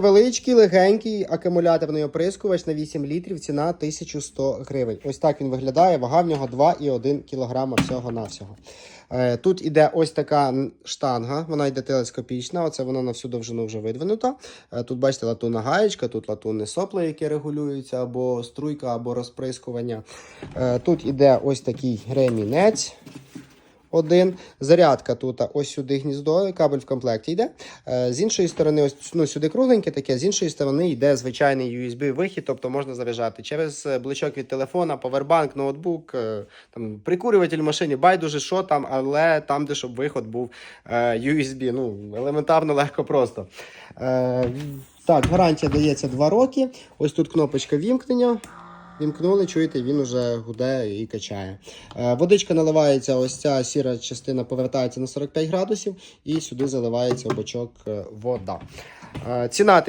Величкий, легенький акумуляторний оприскувач на 8 літрів, ціна 1100 гривень. Ось так він виглядає. Вага в нього 2,1 кг всього-навсього. Е, Тут іде ось така штанга, вона йде телескопічна, оце вона на всю довжину вже видвинута. Е, Тут бачите латунна гаєчка, тут латунне сопло, яке регулюється, або струйка, або розприскування. Е, Тут іде ось такий ремінець. Один. Зарядка тут ось сюди гніздо, кабель в комплекті йде. Е, З іншої сторони, ось ну, сюди кругленьке таке, з іншої сторони йде звичайний USB-вихід, тобто можна заряджати через е, блочок від телефона, повербанк, ноутбук, е, там, прикурюватель в машині, байдуже, що там, але там, де щоб виход був USB. Ну, елементарно, легко просто. Так, гарантія дається 2 роки. Ось тут кнопочка вімкнення. Вімкнули, чуєте, він уже гуде і качає. Е, Водичка наливається, ось ця сіра частина повертається на 45 градусів, і сюди заливається в бочок е, вода. Е, Ціна